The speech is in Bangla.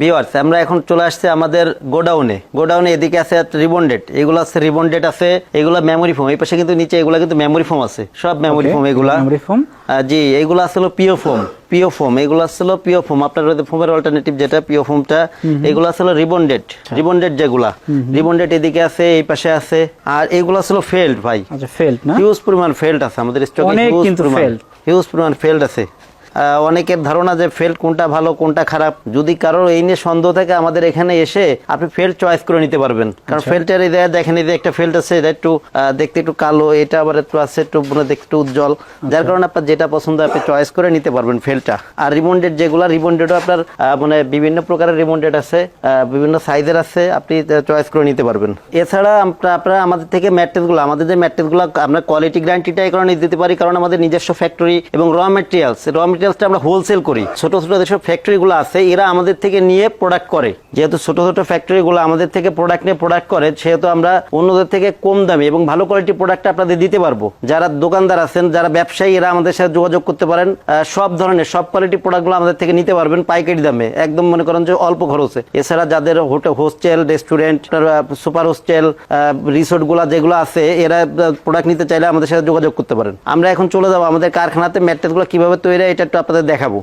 ভিওয়ার্স আমরা এখন চলে আসছে আমাদের গোডাউনে। গোডাউনে এদিকে আছে রিবন্ডেড এগুলো আছে রিবন্ডেড আছে এগুলো মেমোরি ফোম এই পাশে কিন্তু নিচে এগুলো কিন্তু মেমোরি ফোম আছে। সব মেমোরি ফোম এগুলা। মেমোরি ফোম জি এগুলো আসলে পিও ফোম পিও ফোম এগুলো আসলে পিও ফোম আপনার ফোমের অল্টারনেটিভ যেটা পিও ফোমটা এগুলো আসলে রিবন্ডেড। রিবন্ডেড যেগুলা। রিবন্ডেড এদিকে আছে এই পাশে আছে। আর এগুলো আসলে ফেল্ড ভাই। আচ্ছা ফেল্ট না? হিউজ পরিমাণ ফেল্ড আছে। আমাদের স্টকে অনেক কিন্তু failed। হিউজ পরিমাণ ফেল্ড আছে। অনেকের ধারণা যে ফেল কোনটা ভালো কোনটা খারাপ। যদি কারোর এই নিয়ে সন্দেহ থাকে আমাদের এখানে এসে আপনি ফেল চয়েস করে নিতে পারবেন। কারণ আচ্ছা। ফেলটার এই জায়গায় দেখেন এই যে একটা ফেল্ট আছে এটা একটু দেখতে একটু কালো এটা আবার একটু আছে একটু মানে দেখতে একটু উজ্জ্বল। আচ্ছা। যার কারণে আপনার যেটা পছন্দ আপনি চয়েস করে নিতে পারবেন ফেলটা আর রিবন্ডেড যেগুলো রিবন্ডেডও আপনার মানে বিভিন্ন প্রকারের রিবন্ডেড আছে বিভিন্ন সাইজের আছে আপনি চয়েস করে নিতে পারবেন। এছাড়া আপনারা আমাদের থেকে ম্যাট্রেসগুলো আমাদের যে ম্যাট্রেসগুলো আমরা কোয়ালিটি গ্যারান্টিটা এই কারণে দিতে পারি কারণ আমাদের নিজস্ব ফ্যাক্টরি এবং র মেটেরিয়ালস র মেটেরিয়ালসটা আমরা হোলসেল করি। ছোট ছোট যেসব ফ্যাক্টরিগুলো আছে, এরা আমাদের থেকে নিয়ে প্রোডাক্ট করে। যেহেতু ছোট ছোট ফ্যাক্টরিগুলো আমাদের থেকে প্রোডাক্ট নিয়ে প্রোডাক্ট করে, সেহেতু আমরা অন্যদের থেকে কম দামে এবং ভালো কোয়ালিটি প্রোডাক্ট আপনাদের দিতে পারব। যারা দোকানদার আছেন, যারা ব্যবসায়ী, এরা আমাদের সাথে যোগাযোগ করতে পারেন। সব ধরনের, সব কোয়ালিটি প্রোডাক্টগুলো আমাদের থেকে নিতে পারবেন পাইকারি দামে। একদম মনে করেন যে অল্প খরচে। এছাড়া যাদের hotel hostel restaurant super hostel রিসোর্টগুলো যেগুলো আছে, এরা প্রোডাক্ট নিতে চাইলে আমাদের সাথে যোগাযোগ করতে পারেন। আমরা এখন চলে যাব আমাদের কারখানাতে ম্যাট্রেসগুলো কীভাবে তৈরি এটা একটু আপনাদের দেখাবো।